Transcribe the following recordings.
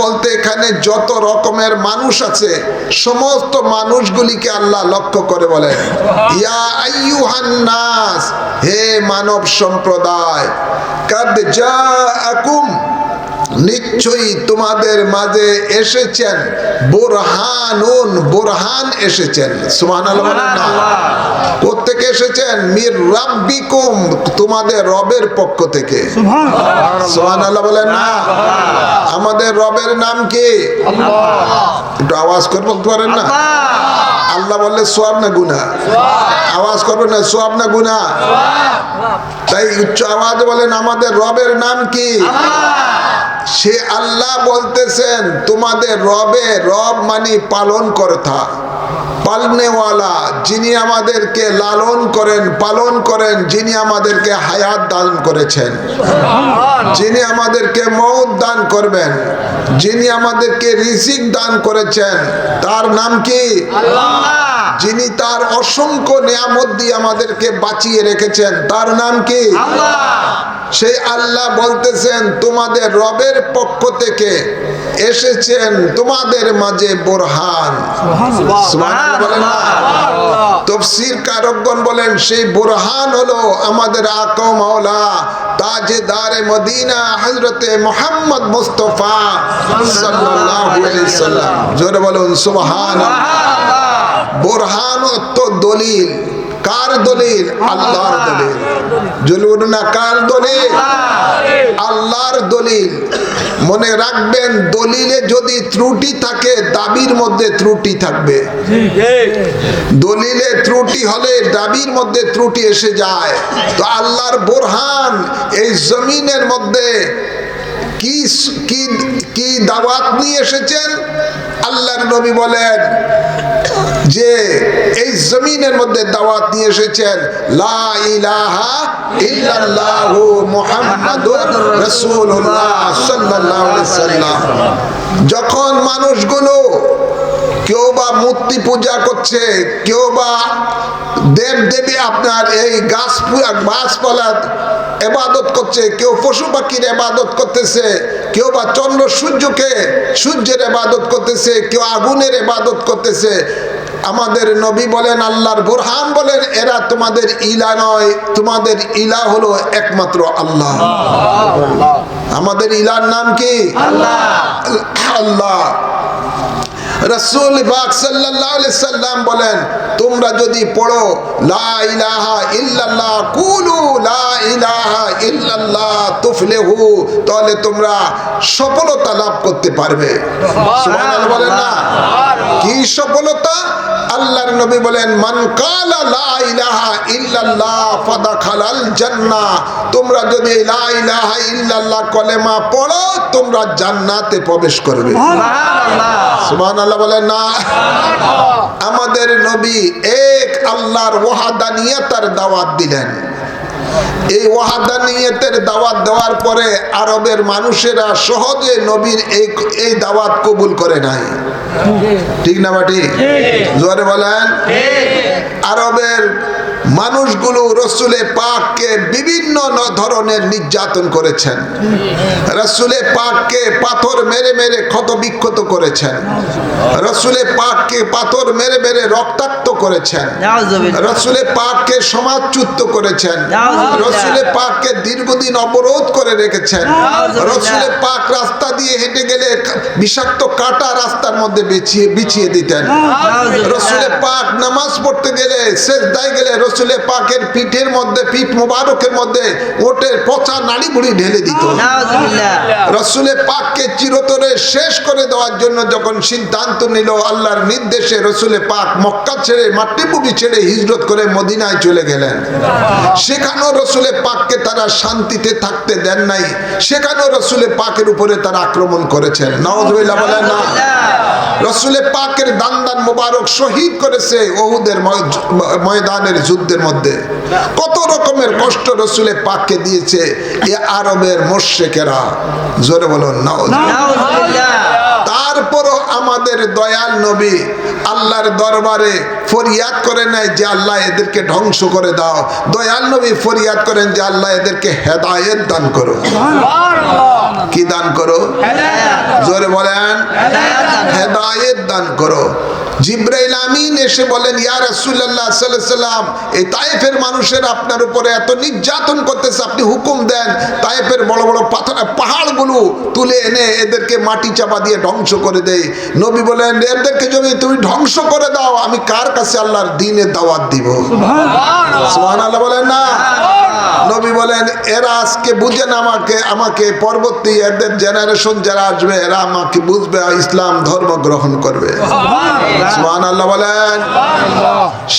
বলতে এখানে যত রকমের মানুষ আছে, সমস্ত মানুষগুলিকে আল্লাহ লক্ষ্য করে বলেন, ইয়া আইয়ুহান নাস, হে মানব সম্প্রদায়। নিশ্চয়ই তোমাদের মাঝে এসেছেন বোরহানুন বোরহান এসেছেন। সুবহানাল্লাহ বলেন না। কোত্থেকে এসেছেন? মির রাব্বিকুম তোমাদের রবের পক্ষ থেকে। সুবহানাল্লাহ। বলেন না। আমাদের রবের নাম কি? একটু আওয়াজ করে বলতে পারেন না? আল্লাহ। বললে সোয়াব না গুনা আওয়াজ করবেন না সোয়াব না গুনা তাই উচ্চ আওয়াজ বলেন আমাদের রবের নাম কি? সে আল্লাহ বলতেছেন তোমাদের রবে রব মানে পালন কর্তা। পালনেওয়ালা যিনি আমাদেরকে লালন করেন পালন করেন যিনি আমাদেরকে হায়াত দান করেছেন। যিনি আমাদেরকে মৌত দান করবেন যিনি আমাদেরকে রিজিক দান করেছেন তার নাম কি? যিনি তার অসংখ্য নিয়ামত দিয়ে আমাদেরকে বাঁচিয়ে রেখেছেন তার নাম কি? সেই আল্লাহ বলতেছেন তোমাদের রবের পক্ষ থেকে এসেছেন তোমাদের মাঝে বোরহান? তফসির কারকগণ বলেন সেই বোরহান হলো আমাদের আকো মাওলা তাজেদারে মদিনা হজরতে মোহাম্মদ মুস্তফা সাল্লাল্লাহু আলাইহি সাল্লাম। জোরে বলুন সুবহানাল্লাহ। বোরহান তো দলিল। কার দলিল? আল্লাহর দলিল। জলুন না কার দলিল? আল্লাহর দলিল। মনে রাখবেন, দলিলে যদি ত্রুটি থাকে, দাবির মধ্যে ত্রুটি থাকবে। দলিলে ত্রুটি হলে দাবির মধ্যে ত্রুটি এসে যায়। তো আল্লাহর বোরহান এই জমিনের মধ্যে কি কি দাওয়াত নিয়ে এসেছেন? আল্লাহর নবী বলেন, যে এই জমিনের মধ্যে দাওয়াত নিয়ে এসেছেন, লা যখন মানুষগুলো কেউ বা মূর্তি পূজা করছে কেউ বা দেব দেবী আপনার এই গাছ গাছপালা এবাদত করছে কেউ পশু পাখির এবাদত করতেছে কেউ বা চন্দ্র সূর্যকে সূর্যের এবাদত করতেছে কেউ আগুনের এবাদত করতেছে। আমাদের নবী বলেন আল্লাহর বুরহান বলেন এরা তোমাদের ইলা নয় তোমাদের ইলা হলো একমাত্র আল্লাহ। আমাদের ইলার নাম কি? আল্লাহ। আল্লাহ। রসুল বাক সাল্লাম বলেন তোমরা যদি পড়ো লা ইলাহা ইল্লাল্লাহ কুলু লা ইলাহা ইল্লাল্লাহ তুফলেহু তাহলে তোমরা সফলতা লাভ করতে পারবে। বলেন না। কি সফলতা? আল্লাহর নবী বলেন মান কালা লা ইলাহা ইল্লাল্লাহ ফাদাখালাল জান্নাহ। তোমরা যদি লা ইলাহা ইল্লাল্লাহ কলেমা পড়ো তোমরা জান্নাতে প্রবেশ করবে। সুবহানাল্লাহ। বলেন না। আমাদের নবী এক আল্লাহর ওয়াহাদানিয়তার দাওয়াত দিলেন। এই ওয়াহাদানিয়তের দাওয়াত দেওয়ার পরে আরবের মানুষেরা সহজে নবীর এই এই দাওয়াত কবুল করে নাই। ঠিক না বাটি জোরে বলেন। আরবের মানুষগুলো রসুলে পাককে বিভিন্ন ধরনের নির্যাতন করেছেন রসুলে পাককে পাথর মেরে মেরে ক্ষত বিক্ষত করেছেন রসুলে পাককে পাথর মেরে মেরে রক্তাক্ত করেছেন। রসুলে পাককে সমাজচ্যুত করেছেন। রসুলে পাককে দীর্ঘদিন অবরোধ করে রেখেছেন। রসুলে পাক রাস্তা দিয়ে হেঁটে গেলে বিষাক্ত কাটা রাস্তার মধ্যে বিছিয়ে বিছিয়ে দিতেন। রসুলে পাক নামাজ পড়তে গেলে শেষ দায় গেলে রসুলে পাকের পিঠের মধ্যে পিঠ মোবারকের মধ্যে ওটের পচা নাড়ি বুড়ি ঢেলে দিত। রসুলে পাককে চিরতরে শেষ করে দেওয়ার জন্য যখন সিদ্ধান্ত নিল আল্লাহর নির্দেশে রসুলে পাক মক্কা ছেড়ে মাতৃভূমি ছেড়ে হিজরত করে মদিনায় চলে গেলেন। সেখানেও রসুলে পাককে তারা শান্তিতে থাকতে দেন নাই। সেখানেও রসুলে পাকের উপরে তারা আক্রমণ করেছেন। নওয়াজ বলেন না। রসুলে পাকের দান দান মোবারক শহীদ করেছে ওহুদের ময়- ময়দানের যুদ্ধের মধ্যে কত রকমের কষ্ট রসুলে পাককে দিয়েছে এ আরবের মোর্শেকেরা জোরে বলুন। তার তারপরও আমাদের দয়াল নবী আল্লাহর দরবারে ফরিয়াদ করে নেয় যে আল্লাহ এদেরকে ধ্বংস করে দাও। দয়াল নবী ফরিয়াদ করেন যে আল্লাহ এদেরকে হেদায়েত দান করো। কি দান করো? জোরে বলেন হেদায়েত দান করো। জিব্রাইল আমিন এসে বলেন ইয়া রাসূলুল্লাহ সাল্লাল্লাহু আলাইহি সাল্লাম এই তায়েফের মানুষের আপনার উপরে এত নির্যাতন করতেছে আপনি হুকুম দেন তায়েফের বড় বড় পাথর পাহাড়গুলো তুলে এনে এদেরকে মাটি চাপা দিয়ে ধ্বংস করে দেয়। নবী বলেন এদেরকে যদি তুমি ধ্বংস করে দাও আমি কার কাছে আল্লাহর দিনের দাওয়াত দিব? সুবহানাল্লাহ। বলেন না। নবী বলেন এরা আজকে বুঝেন আমাকে আমাকে পরবর্তী এদের জেনারেশন যারা আসবে এরা আমাকে বুঝবে ইসলাম ধর্ম গ্রহণ করবে। আল্লাহ বলেন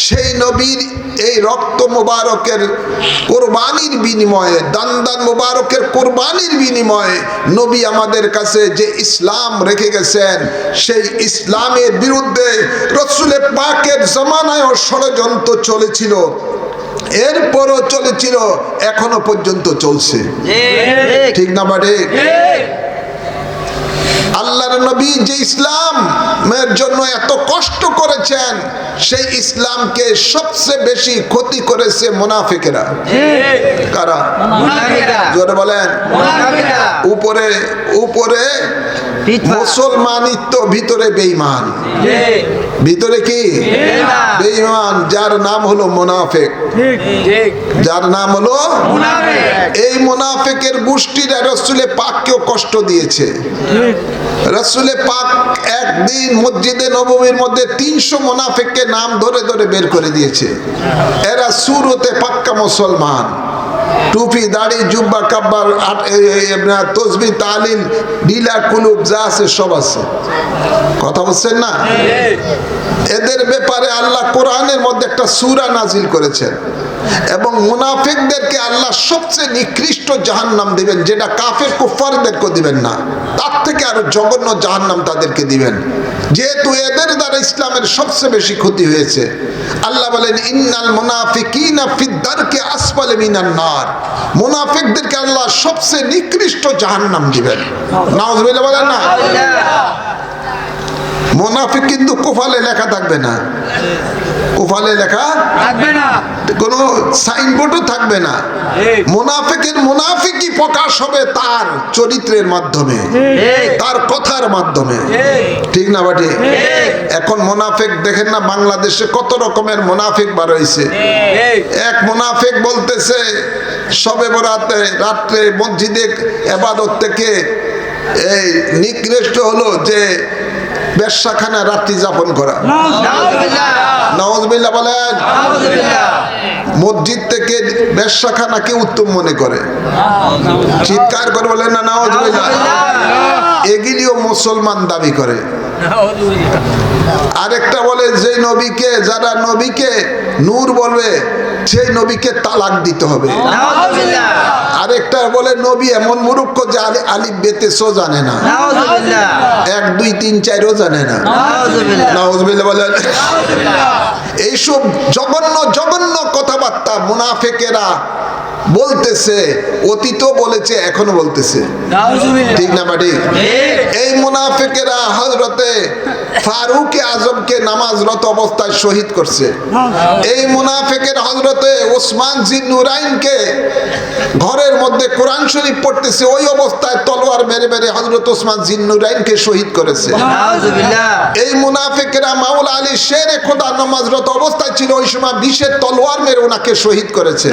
সেই নবীর এই রক্ত মুবারকের কোরবানির বিনিময়ে দান দান মুবারকের কোরবানির বিনিময়ে নবী আমাদের কাছে যে ইসলাম রেখে গেছেন সেই ইসলামের বিরুদ্ধে রসুলে পাকের জমানায়ও ষড়যন্ত্র চলেছিল। এরপরও চলেছিল এখনও পর্যন্ত চলছে। ঠিক না বাটে আল্লাহর নবী যে ইসলামের জন্য এত কষ্ট করেছেন সেই ইসলামকে সবচেয়ে বেশি ক্ষতি করেছে মুনাফিকেরা। কারা? জোরে বলেন। উপরে উপরে মুসলমানিত্ব ভিতরে বেঈমান। ভিতরে কি? বেঈমান। যার নাম হলো মুনাফিক। যার নাম হলো এই মুনাফিকের গোষ্ঠীরা রসুলে পাককেও কষ্ট দিয়েছে। রসুলে পাক একদিন মসজিদে নবমীর মধ্যে তিনশো মুনাফিককে নাম ধরে ধরে বের করে দিয়েছে। এরা সুরতে পাক্কা মুসলমান। টুপি দাড়ি জুব্বা কাব্বার তসবি তালিল ডিলা কুলুপ যা আছে সব আছে। কথা বলছেন না? এদের ব্যাপারে আল্লাহ কোরআনের মধ্যে একটা সুরা নাজিল করেছেন। এবং মুনাফিকদেরকে আল্লাহ সবচেয়ে নিকৃষ্ট জাহান্নাম দিবেন, যেটা কাফের কুফারদেরকে দিবেন না। তার থেকে আরও জঘন্য জাহান্নাম তাদেরকে দিবেন। যেহেতু এদের দ্বারা ইসলামের সবচেয়ে বেশি ক্ষতি হয়েছে। আল্লাহ বলেন, ইন্নাল মুনাফিকিনা ফিদ্দারকে আসফালে মিনান নার। মুনাফিকদেরকে আল্লাহ সবচেয়ে নিকৃষ্ট জাহান্নাম দিবেন। নাউজুবিল্লাহ বলেন না? মোনাফিক কিন্তু কোফালে লেখা থাকবে না। কোফালে লেখা থাকবে না। কোনো সাইনবোর্ডও থাকবে না। মুনাফিকের মুনাফিকই প্রকাশ হবে তার চরিত্রের মাধ্যমে তার কথার মাধ্যমে। ঠিক না বাটি? এখন মুনাফিক দেখেন না বাংলাদেশে কত রকমের মোনাফিক বার হয়েছে এক মুনাফিক বলতেছে সবে বরাতে রাত্রে মসজিদে এবাদত থেকে এই নিকৃষ্ট হলো যে বেশ্যাখানা রাত্রি যাপন করা। নওয়াজবিল্লা বলেন। মসজিদ থেকে বেশ্যাখানাকে উত্তম মনে করে। চিৎকার করে বলে, না নওয়াজবিল্লা এগুলিও মুসলমান দাবি করে। আরেকটা বলে, যে নবীকে, যারা নবীকে নূর বলবে, সেই নবীকে তালাক দিতে হবে। আরেকটা বলে, নবী এমন মুরুক্ষ যে আলি- আলিফ, বেতে, সো জানে না। এক, দুই, তিন, চারও জানে না। বলেন এইসব জঘন্য জঘন্য কথাবার্তা মুনাফেকেরা বলতেছে অতীতও বলেছে এখনও বলতেছে। ঠিক না বাড়ি এই মুনাফেকেরা হজরতে ফারুক আজমকে নামাজরত অবস্থায় শহীদ করছে। এই মুনাফেকের হজরতে ওসমান জি নুরাইনকে ঘরের মধ্যে কোরআন শরীফ পড়তেছে ওই অবস্থায় তলোয়ার মেরে মেরে হজরত ওসমান জি নুরাইনকে শহীদ করেছে। এই মুনাফিকেরা মাওলা আলী শেরে খোদা নামাজরত অবস্থায় ছিল ওই সময় বিশের তলোয়ার মেরে ওনাকে শহীদ করেছে।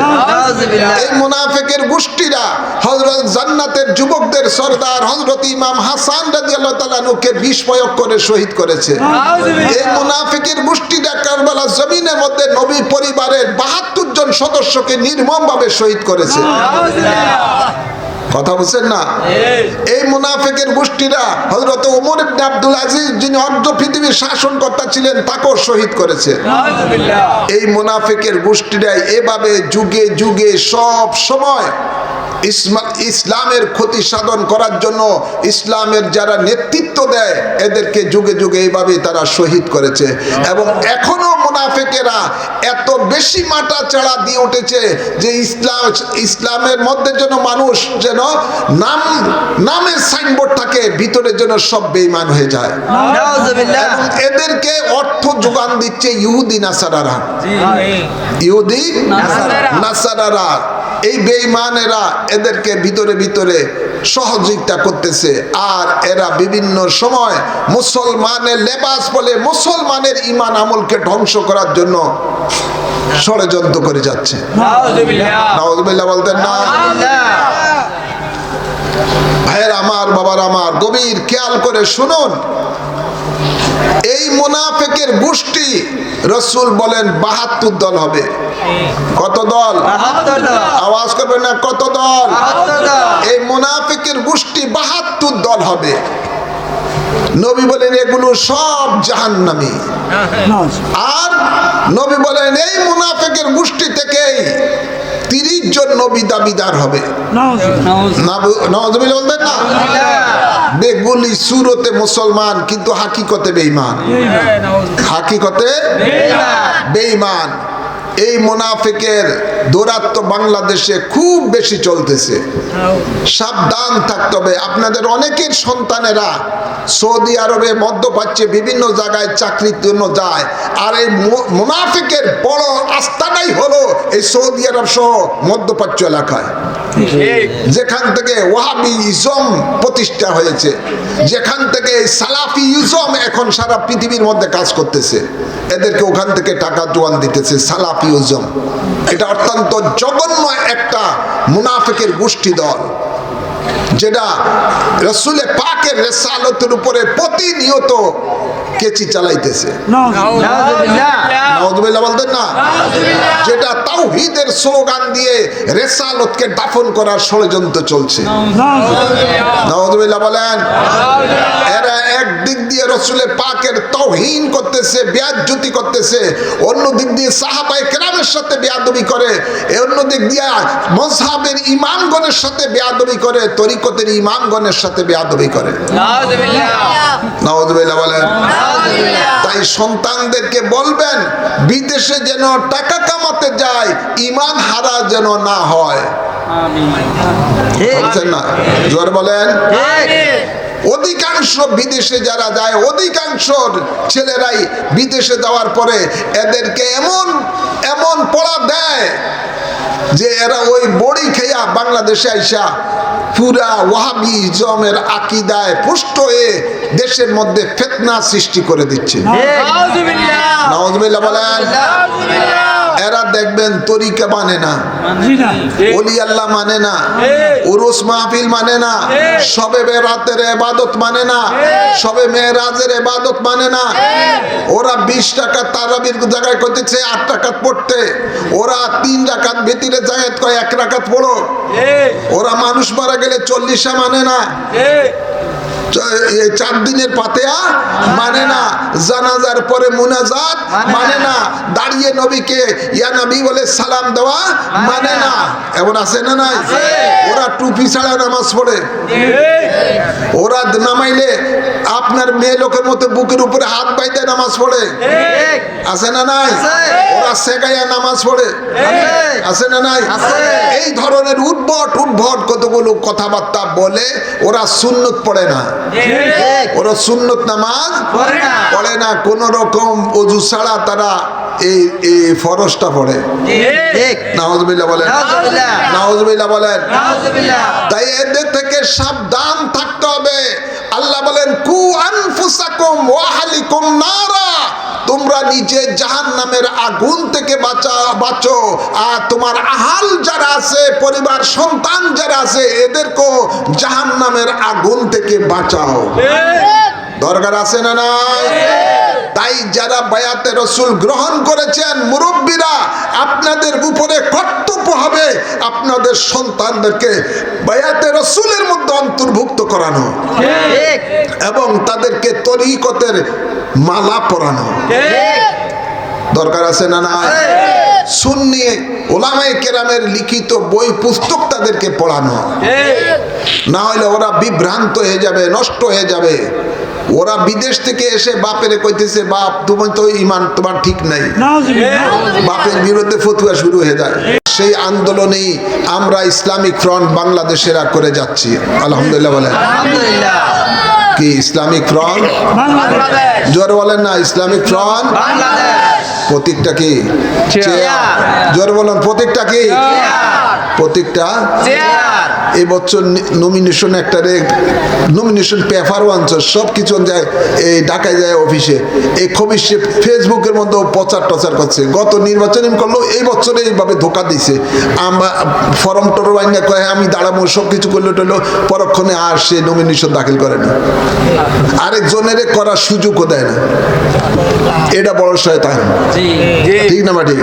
এই মুনাফেকের গোষ্ঠীরা হজরত জান্নাতের যুবকদের সর্দার হজরত ইমাম হাসান রাজি আল্লাহ তালানুকে বিষ প্রয়োগ করে শহীদ করেছে। এই মুনাফেকের গোষ্ঠীরা কারবালা জমিনের মধ্যে নবী পরিবারের বাহাত্তর জন সদস্যকে নির্মমভাবে শহীদ করেছে। কথা বলছেন না? এই মুনাফেকের গোষ্ঠীরা হজরত উমর ইবনে আব্দুল আজিজ যিনি অর্ধ পৃথিবীর শাসনকর্তা ছিলেন তাকেও শহীদ করেছে। এই মুনাফেকের গোষ্ঠীরা এভাবে যুগে যুগে সব সময় ইসলামের ক্ষতি সাধন করার জন্য ইসলামের যারা নেতৃত্ব দেয় এদেরকে যুগে যুগে এইভাবে তারা শহীদ করেছে। এবং এখনও মুনাফেকেরা এত বেশি মাটা চাড়া দিয়ে উঠেছে যে ইসলাম ইসলামের মধ্যে যেন মানুষ যেন নাম নামের সাইনবোর্ড থাকে ভিতরে যেন সব বেইমান হয়ে যায়। এদেরকে অর্থ যোগান দিচ্ছে ইহুদি নাসারারা। ইহুদি নাসারারা। এই বেঈমানেরা এদেরকে ভিতরে ভিতরে সহযোগিতা করতেছে। আর এরা বিভিন্ন সময় মুসলমানের লেবাস বলে মুসলমানের ইমান আমলকে ধ্বংস করার জন্য ষড়যন্ত্র করে যাচ্ছে। বলতেন না? ভাইয়ের আমার বাবার আমার গভীর খেয়াল করে শুনুন। এই মোনাফেকের গোষ্ঠী রসুল বলেন বাহাত্তর দল হবে। কত দল? আওয়াজ করবেন না কত দল? এই মোনাফেকের গোষ্ঠী বাহাত্তর দল হবে। নবী বলেন এগুলো সব জাহান্নামী। আর নবী বলেন এই মুনাফেকের গোষ্ঠী থেকেই তিরিশ জন্য বিদাবিদার দাবিদার হবে। নওয়াজ বলবেন না? বেগুলি সুরতে মুসলমান কিন্তু হাকিকতে বেইমান হাকিকতে বেঈমান। এই মুনাফিকের দৌরাত্ম বাংলাদেশে খুব বেশি চলতেছে। সাবধান থাকতে হবে। আপনাদের অনেকের সন্তানেরা সৌদি আরবে মধ্যপ্রাচ্যে বিভিন্ন জায়গায় চাকরির জন্য যায়। আর এই মুনাফিকের বড় আস্থাটাই হলো এই সৌদি আরব সহ মধ্যপ্রাচ্য এলাকায়। যেখান থেকে ওয়াহাবি ইজম প্রতিষ্ঠা হয়েছে। যেখান থেকে সালাফি ইজম এখন সারা পৃথিবীর মধ্যে কাজ করতেছে। এদেরকে ওখান থেকে টাকা জোয়ান দিতেছে সালাফি ইজম এটা অত্যন্ত জঘন্য একটা মুনাফিকের গোষ্ঠী দল যেটা রসুলে পাকের রেসালতের উপরে প্রতিনিয়ত কেচি চালাইতেছে। বলতেন না? যেটা তাওহীদের স্লোগান দিয়ে রেসালতকে দাফন করার ষড়যন্ত্র চলছে। বলেন এরা এক দিক দিয়ে রসুলে পাকের তৌহিন করতেছে বেয়াজ্জতি করতেছে অন্য দিক দিয়ে সাহাবাই কেরামের সাথে বেয়াদবি করে এ অন্য দিক দিয়ে মজহাবের ইমামগণের সাথে বেয়াদবি করে তরিকতের ইমামগণের সাথে বেয়াদবি করে। নাউজুবিল্লাহ বলেন। তাই সন্তানদেরকে বলবেন বিদেশে যেন টাকা কামাতে যায় ইমান হারা যেন না হয়। না? জোর বলেন। ঠিক অধিকাংশ বিদেশে যারা যায় অধিকাংশ ছেলেরাই বিদেশে যাওয়ার পরে এদেরকে এমন এমন পড়া দেয় যে এরা ওই বড়ি খেয়া বাংলাদেশে আইসা পুরা ওয়াহাবি জমের আকিদায় পুষ্ট হয়ে দেশের মধ্যে ফেতনা সৃষ্টি করে দিচ্ছে। বলেন। দেখবেন তরিকা মানে না। অলি আল্লাহ মানে না। উরুস মাহফিল মানে না। সবে বেরাতের এবাদত মানে না। সবে মেয়েরাজের এবাদত মানে না। ওরা বিশ টাকা তারাবির জায়গায় করতেছে আট টাকাত পড়তে। ওরা তিন রাকাত ভিতরে জায়গায় কয় এক রাকাত পড়ো। ওরা মানুষ মারা গেলে চল্লিশা মানে না। চার দিনের পাতেয়া মানে না জানাজার পরে মুনাজাত মানে না। দাঁড়িয়ে নবীকে ইয়া নবী বলে সালাম দেওয়া মানে না। এমন আছে না নাই? ওরা টুপি ছাড়া নামাজ পড়ে। ওরা নামাইলে আপনার মেয়ে লোকের মতো বুকের উপরে হাত বাইতে নামাজ পড়ে। আছে না নাই? ওরা সেগাইয়া নামাজ পড়ে। আছে। না নাই? এই ধরনের উদ্ভট উদ্ভট কতগুলো কথাবার্তা বলে ওরা সুন্নত পড়ে না। ওরা সুন্নত নামাজ পড়ে না। কোন রকম অজু ছাড়া তারা এই এই ফরসটা পড়ে। ঠিক। বলেন। বলেন। তাই এদের থেকে সাবধান থাকতে হবে। আল্লাহ বলেন কু আনফুসাকুম ওয়াহালিকুম নারা। তোমরা নিজে জাহান নামের আগুন থেকে বাঁচা, বাঁচো। আর তোমার আহাল যারা আছে, পরিবার, সন্তান যারা আছে, এদেরকেও জাহান নামের আগুন থেকে বাঁচাও। দরকার আছে না নাই? তাই যারা বায়াতে রসুল গ্রহণ করেছেন, মুরব্বীরা, আপনাদের উপরে কর্তব্য হবে আপনাদের সন্তানদেরকে বায়াতে রসুলের মধ্যে অন্তর্ভুক্ত করানো। এবং তাদেরকে তরিকতের মালা পরানো। দরকার আছে না না সুন্নি ওলামায়ে কেরামের লিখিত বই পুস্তক তাদেরকে পড়ানো। না হলে ওরা বিভ্রান্ত হয়ে যাবে নষ্ট হয়ে যাবে। ওরা বিদেশ থেকে এসে বাপেরে কইতেছে বাপ তোমার তো ইমান তোমার ঠিক নাই। বাপের বিরুদ্ধে ফতুয়া শুরু হয়ে যায়। সেই আন্দোলনেই আমরা ইসলামিক ফ্রন্ট বাংলাদেশেরা করে যাচ্ছি। আলহামদুলিল্লাহ বলেন। কি ইসলামিক ফ্রন্ট? জোর বলেন না ইসলামিক ফ্রন্ট? প্রতীকটা কি? জোর বলেন প্রতীকটা কি? এই বছর নমিনেশন একটা নমিনেশন পেপারও আনছে সব কিছু যায় এই ঢাকায় যায় অফিসে এই খবির সে ফেসবুকের মধ্যে প্রচার টচার করছে। গত নির্বাচন করল এই বছরে এইভাবে ধোকা দিছে। আমরা ফরম টরম আইনা কয়ে আমি দাঁড়াবো সব কিছু করলে টলো পরক্ষণে আর সে নমিনেশন দাখিল করে না। আরেকজনের করার সুযোগও দেয় না। এটা বড় শয়তান। ঠিক না ঠিক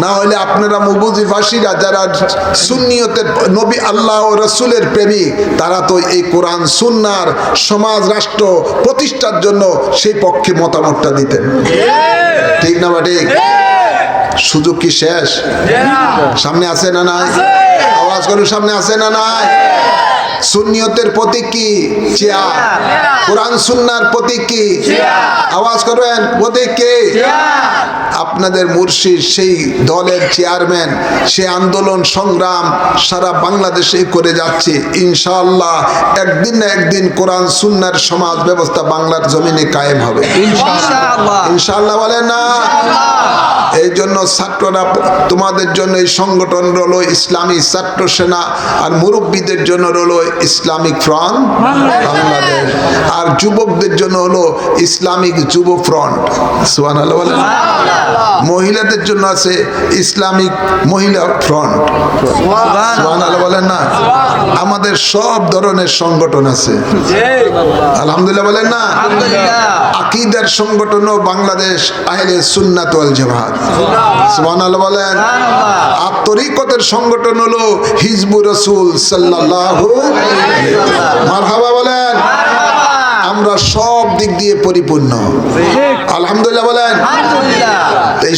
না হলে আপনারা মুবুজি ফাঁসিরা যারা সুন্নিয়তের নবী আল্লাহ ও রসুলের প্রেমিক তারা তো এই কোরআন, সুন্নার সমাজ, রাষ্ট্র প্রতিষ্ঠার জন্য সেই পক্ষে মতামতটা দিতেন। ঠিক না বা ঠিক? সুযোগ কি শেষ? সামনে আছে না নাই? আওয়াজ করুন, সামনে আছে না নাই? সুন্নিয়তের প্রতীক কি? চেয়ার কোরআন সুন্নার প্রতীক কি? আওয়াজ করবেন প্রতীক কি? আপনাদের মুর্শিদ সেই দলের চেয়ারম্যান সে আন্দোলন সংগ্রাম সারা বাংলাদেশে করে যাচ্ছে। ইনশাআল্লাহ একদিন না একদিন কোরআন সুন্নার সমাজ ব্যবস্থা বাংলার জমিনে কায়েম হবে। ইনশাআল্লাহ। ইনশাআল্লাহ বলেন না। এই জন্য ছাত্ররা তোমাদের জন্য এই সংগঠন রলো ইসলামী ছাত্র সেনা আর মুরব্বীদের জন্য রলো ইসলামিক ফ্রন্ট বাংলাদেশ। আর যুবকদের জন্য হলো ইসলামিক যুব ফ্রন্ট। সুহান মহিলাদের জন্য আছে ইসলামিক মহিলা ফ্রন্ট। সুহান বলেন না? আমাদের সব ধরনের সংগঠন আছে। আলহামদুলিল্লাহ বলেন না? আকিদার সংগঠনও বাংলাদেশ আহলে সুন্নাত ওয়াল জামাত। সুবহানাল্লাহ। বলেন। আর তরিকতের সংগঠন হলো হিজবু রসুল সাল্লাল্লাহু মারহাবা বলেন। আমরা সব দিক দিয়ে পরিপূর্ণ। আলহামদুলিল্লাহ বলেন। আলহামদুলিল্লাহ।